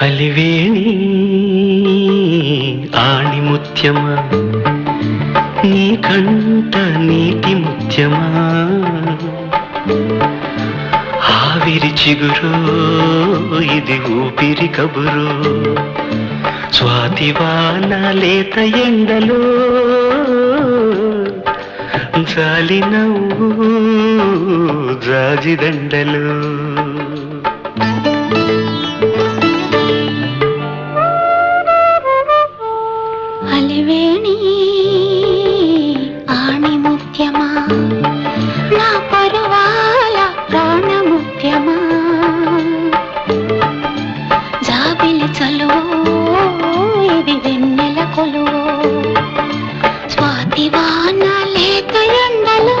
అలివేణి ఆణిముత్యమా? నీ కంట నీటి ముత్యమా? ఆవిరి చిగురు ఇది ఊపిరి కబురు. స్వాతివాన లేత ఎండలో జాలి నవ్వు జాజిదండలు. కలివేణి ఆణి ముత్యమా నా పరువాల ప్రాణ ముత్యమా జాబిలి చలువో ఇది వెన్నెల కొలువో స్వాతివాన ఎండలో